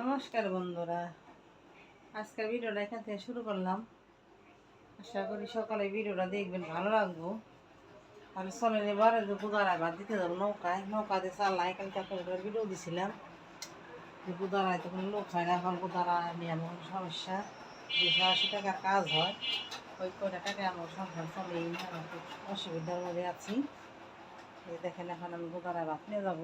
নমস্কার বন্ধুরা। আজকের ভিডিওটা এখান থেকে শুরু করলাম। আশা করি সকালে ভিডিওটা দেখবেন, ভালো লাগবো। আমি চলেন এবার যে বুদারায় ভাত দিতে যাব নৌকায়। নৌকাতে চাল্লাই কালকে আপনাদের ভিডিও দিছিলাম। যে তো কোনো লোক হয় না, এখন বুদারা নিয়ে এমন সমস্যা। দুশো আশি টাকা কাজ হয়। ওই কয়টা টাকা আমার সংসার চলেই খুব অসুবিধার মধ্যে আছি। দেখেন এখন আমি বুদারায় ভাত নিয়ে যাব।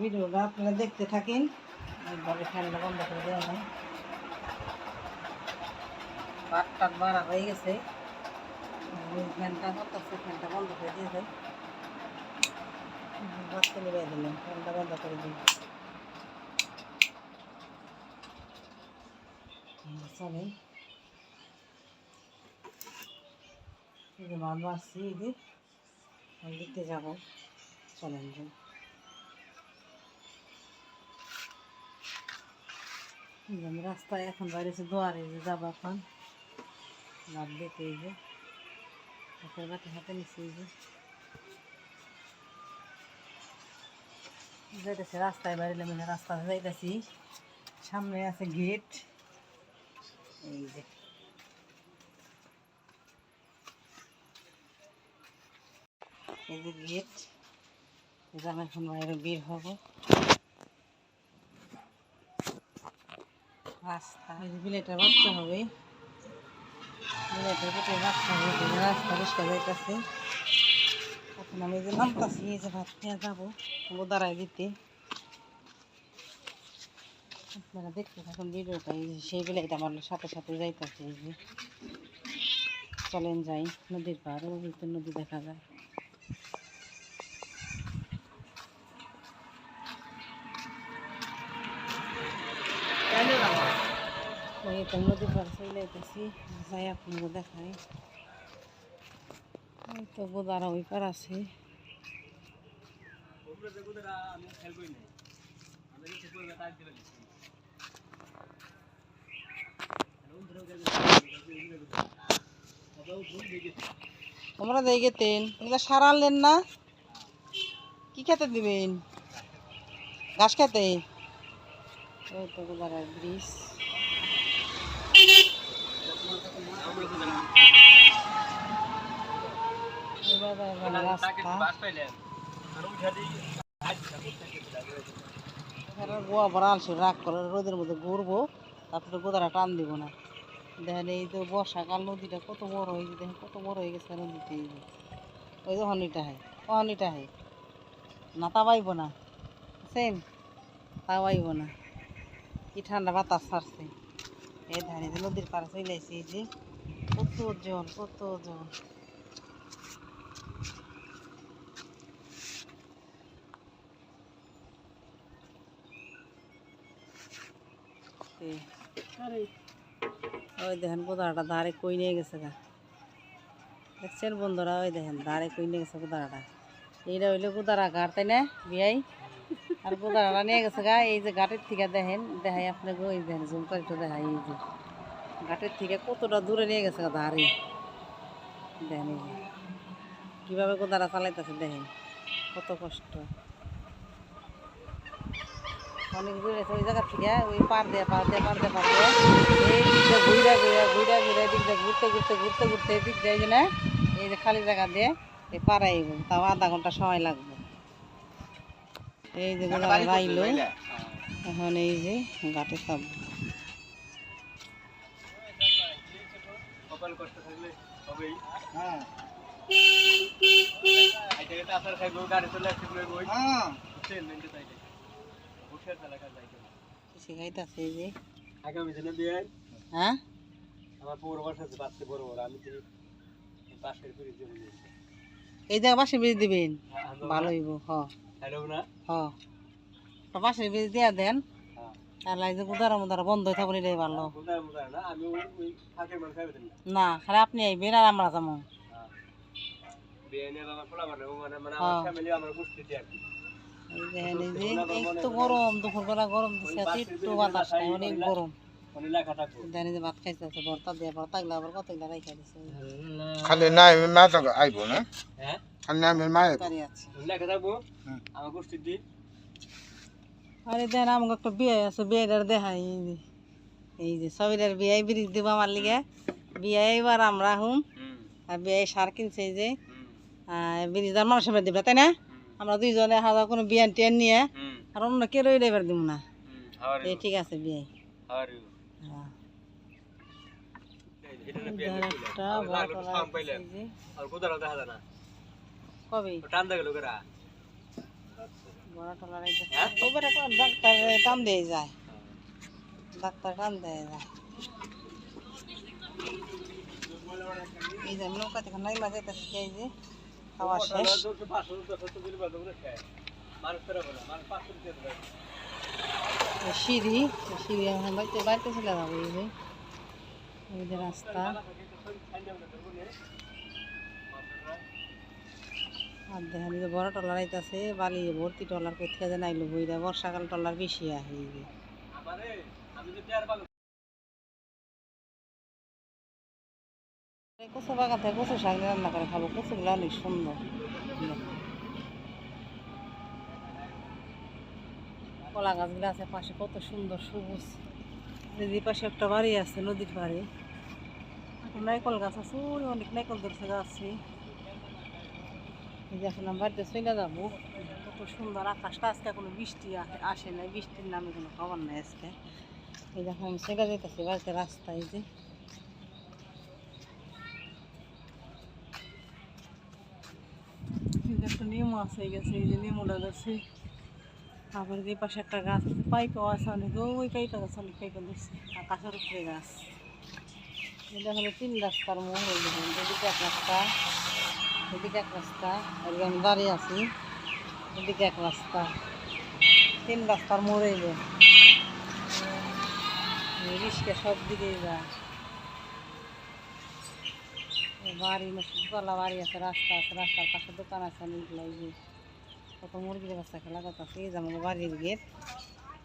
ভিডিওটা আপনারা দেখতে থাকেন। একবারে ফ্যানটা বন্ধ করে দেওয়া হয়। পাট টাট বাড়া হয়ে গেছে। ফ্যানটা করতেছে ফ্যানটা বন্ধ করে দিয়ে দেয় বাচ্চা দিলাম ফ্যানটা বন্ধ করে দিই চলে। মাছ মারছি এই আমি যাব। চলেন রাস্তায় এখন বাইরেছে দোয়ারে যে যাব এখন। দেখে এই যে, হাতের হাতে নিচ্ছি এই যে। যাইতেছে রাস্তায় বাইরে মানে রাস্তায় যাইতেছি। সামনে আছে গেট। এই যে। এই যে গেট। এখন বাইরে বের হব। রাস্তা। যে বাচ্চা হবে। বিলেটের বাচ্চা হবে রাস্তা আমি যে নামতাছি, এই যে ভাত যাব দিতে। আপনারা দেখতে সেই বিলেট আমার সাথে সাথে যাইতেছে, এই যে। চলেন যাই, নদীর পাড় নদী দেখা যায়। যেতেছি যাই আপনাকে দেখাই। বোদারা ওই পার আছে। তোমরা দিয়ে গেতেন এগুলো সার আনলেন না? কি খেতে দিবেন? ঘাস খেতে? ওই তো ব্রিজ এভাবে এভাবে রাস্তা এখানে রোদের মধ্যে ঘুরবো তারপরে গোদারা টান দিব না দেখেন এই তো বর্ষাকাল নদীটা কত বড় হয়েছে দেখেন কত বড় হয়ে গেছে নদীতে। ওই যে হনিটা। হয় হনিটা হয় না তা পাইব না সেম তা পাইব না কি ঠান্ডা বাতাস ছাড়ছে এই ধারে নদীর পাড়ে চলে আসছে এই যে কত জল কত জল ওই দেখেন কোদারাটা ধারে কই নিয়ে গেছে গা। দেখছেন বন্ধুরা, ওই দেখেন ধারে কই নিয়ে গেছে কোদারাটা এইটা হইল কোদারা ঘাট, তাই না, বিয়াই? আর কোদারাটা নিয়ে গেছে গা, এই যে ঘাটের থেকে দেখেন, দেখাই আপনাকে, ওই দেখেন জুম করে দেখাই, এই যে। ঘাটের থেকে কতটা দূরে নিয়ে গেছে ধারে দেখেন কীভাবে কোদারা চালাইতেছে দেখেন কত কষ্ট। অনেক দূরে ওই জায়গা থেকে ওই পার দিয়ে পার দিয়ে পার দিয়ে পার দিয়ে এই দিকটা ঘুরে ঘুরে ঘুরে ঘুরে দিকটা ঘুরতে ঘুরতে ঘুরতে ঘুরতে এই দিক দিয়ে না এই যে খালি জায়গা দিয়ে এই পাড়াইব তাও আধা ঘণ্টা সময় লাগবে। এই যে রাইলো। এখন এই যে ঘাটে সব শিখাইতেছে যে আগামী দিনে বিয়ে হ্যাঁ? আমার বাসা আছে বাচ্চা বড় বড়। আমি তো বাসের করে জমি এই জায়গা বাসে বীজ দিবেন। ভালো হইব হ। হ্যালো না। বাসের বীজ দিয়া দেন। হ্যাঁ তাহলে গুদারা মুদারা বন্ধ হয়ে থাকলে এটাই ভালো। না? আমি না। না খালি আপনি আইবেন আর আমরা যাব। পোলা মানে মানে মানে আমার হ্যাঁ। গরম দুপুরবেলা গরম দিচ্ছে একটু বাতাস নাই অনেক গরম। খালি নাই মা আইব না? হ্যাঁ? খালি মায়ের তরকারি আছে। লেখা থাকব? হুম। আমার গোষ্ঠীর দিন আরে দেন আমাকে একটা বিয়ে আছে বিয়েটার দেখাই এই যে। সবিটার বিয়ে ব্রিজ দিব আমার লিগে। বিয়ে এবার আমরা হুম। আর বিয়ে সার কিনছে এই যে। ব্রিজদার মানুষের বাড়ি দিবে তাই না? আমরা দুইজনে হাজার কোনো বিয়ান টিয়ান নিয়ে আর অন্য কেউ রইলে এবার দিব না। এই ঠিক আছে বিয়ে। হ্যাঁ। কবে টান দে গেল কেরা বড় টলার এই যে। ওবার একটা ডাক্তার টান দিয়ে যায়। ডাক্তার টান দিয়ে যায়। এই যে নৌকা থেকে নাই মাঝে যে খাওয়া শেষ। সিঁড়ি সিঁড়ি বাড়িতে বাড়িতে চলে যাব এই যে। রাস্তা। আর দেখেন যে বড় টলার আইতাছে, বালি ভর্তি টলার কোথায় যেন আইলো বইরা বর্ষাকাল টলার বেশি আহে কচু বাগান থেকে কচু শাক রান্না করে খাব, কচুগুলো অনেক সুন্দর। কলা গাছগুলো আছে পাশে, কত সুন্দর সবুজ। নদীর পাশে একটা বাড়ি আছে, নদীর পাড়ে নাইকল গাছ আছে অনেক নাইকল ধরছে গাছে। যে এখন আমি বাড়িতে চলে যাব। কত সুন্দর আকাশটা, আজকে কোনো বৃষ্টি আসে নাই, বৃষ্টির নামে কোনো খবর নাই আজকে। এই দেখো, আমি চলে যেতেছি বাড়িতে রাস্তায় যে। একটা নিমু আছে গেছে, এই যে নিমুটা ধরছে। তারপরে যে পাশে একটা গাছ, পাইপও আছে অনেক ওই পাইপা গাছ অনেক পাইপা ধরছে, আকাশের উপরে গাছ। এটা হলো তিন রাস্তার মোড় এদিকে এক রাস্তা। এদিকে এক রাস্তা আর আমি দাঁড়িয়ে আছি, এদিকে এক রাস্তা। তিন রাস্তার মোড় যে রিক্সা সব দিকে যায়। এই বাড়ি, মসজিদওয়ালা বাড়ি আছে, রাস্তা আছে, রাস্তার পাশে দোকান আছে অনেকগুলো, এই যে কত মুরগির বাচ্চা খেলা কথা আছে এই যে আমাদের বাড়ির গেট।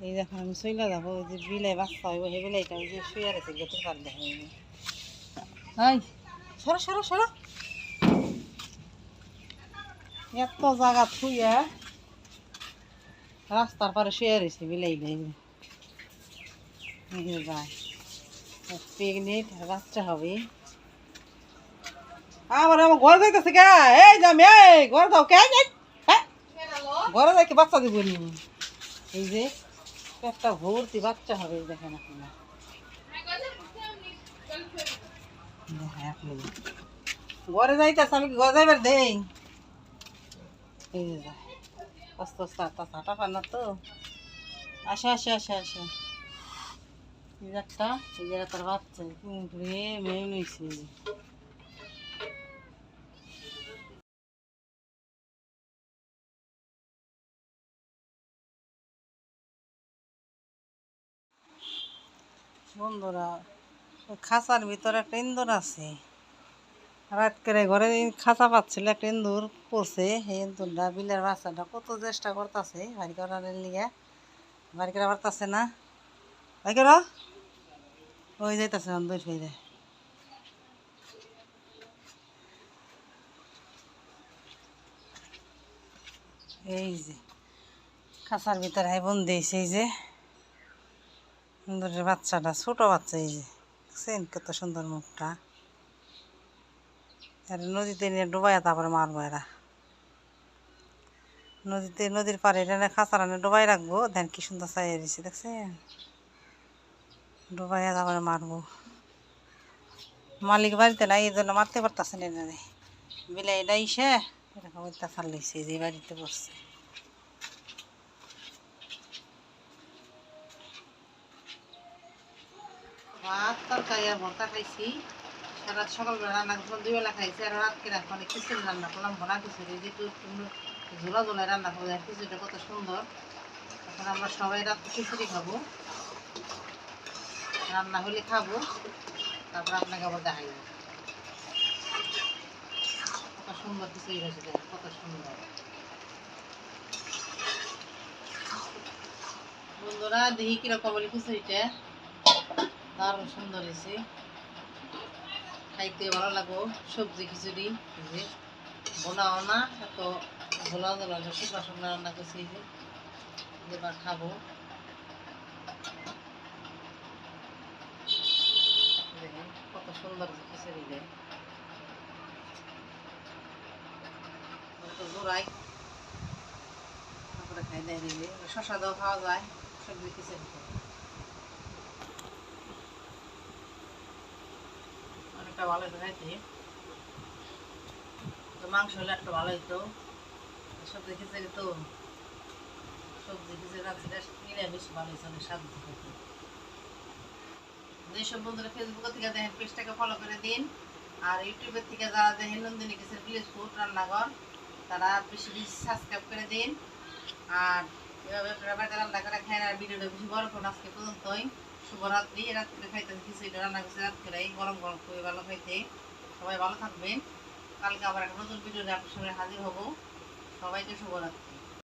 এই যখন আমি চলে যাব, ওই যে বিলাই বাচ্চা হইব, সেই বিলাইটা ওই যে শুয়ে আছে, গেটের পার দেখা হাই সরো সরো সরো। এত জায়গা থুইয়া রাস্তার পারে শুয়ে রয়েছে বিলাই যায় পিকনিক বাচ্চা হবে আমার আমার ঘরে যাইতেছে কে এই যামি এই ঘরে দাও কে ঘরে যাই কি বাচ্চা দিব নি এই যে একটা ভর্তি বাচ্চা হবে দেখেন আপনি ঘরে যাইতেছে আমি কি ঘরে যাইবার দেই আসে আসে আসে আসে। একটা বাচ্চা বন্ধুরা খাঁচার ভিতরে একটা ইন্দুর আছে। রাত করে ঘরে খাঁচা পাচ্ছিল, একটা ইন্দুর পড়ছে। সেই ইন্দুরটা বিলের বাচ্চাটা কত চেষ্টা করতেছে, বাড়ি করার লিগে। বাড়ি করা পারতাছে না। বাড়ি করা। ওই যাইতেছে দুই ফেরে এই যে, খাঁচার ভিতরে হাই বন্দি হয়েছে এই যে। সুন্দরের বাচ্চাটা, ছোট বাচ্চা এই যে। দেখছেন কত সুন্দর মুখটা। আর নদীতে নিয়ে ডুবাইয়া তারপরে মারবো এরা নদীতে, নদীর পাড়ে এটা খাঁচারানে ডুবাই রাখব, দেন কি সুন্দর চাইয়া দিছে, দেখছেন? ডুবাইয়া তারপরে মারবো। মালিক বাড়িতে নাই এই জন্য মারতে পারতেছে না এনে। বিলাই এটা ইসে এরকম অত্যাচার লইছে যে বাড়িতে পড়ছে। ভাত, তরকারি আর ভর্তা খাইছি। সারা সকালবেলা রান্না করলাম দুই বেলা খাইছি, আর রাতকে রাখলাম খিচুড়ি রান্না করলাম, ভরা খিচুড়ি, যেহেতু ঝোলা ঝোলা রান্না আর খিচুড়িটা কত সুন্দর। এখন আমরা সবাই রাত্রে খিচুড়ি খাব। রান্না হলে খাব, তারপর আপনাকে আবার দেখাইব কত সুন্দর খিচুড়ি হয়েছে কত সুন্দর। বন্ধুরা, দেখি কীরকম বলি খিচুড়িটা। দারুণ সুন্দর হয়েছে। খাইতে ভালো লাগবো, সবজি, খিচুড়ি যে বোনাও না, এত ধোলা জল শুকনো শুকনো রান্না করছি যে। এবার খাব। কত সুন্দর খিচুড়ি দেয় কত জোড়াই তারপরে খাই শশা দাও খাওয়া যায়, সবজি খিচুড়ি। অনেকটা ভালো হতো খাইতে তো মাংস হলে একটা ভালো হতো সবজি খিচুড়ি তো সবজি খিচুড়ি রাত্রিটা নিরামিষ, ভালো হয়েছে অনেক স্বাদ হতো যেসব বন্ধুরা ফেসবুক থেকে দেখেন, পেজটাকে ফলো করে দিন। আর ইউটিউবের থেকে যারা দেখেন নন্দিনী কিসের ভিলেজ ফুড রান্নাঘর, তারা বেশি বেশি সাবস্ক্রাইব করে দিন। আর এভাবে রান্না করে খাই আর ভিডিওটা বেশি বড় করুন আজকে পর্যন্তই। শুভরাত্রি রাত্রে খাইতে খিচুড়ি রান্না করছে রাত্রে গরম গরম, খুবই ভালো খাইতে। সবাই ভালো থাকবেন। কালকে আবার একটা নতুন ভিডিও আপনার সামনে হাজির হব। সবাইকে শুভরাত্রি।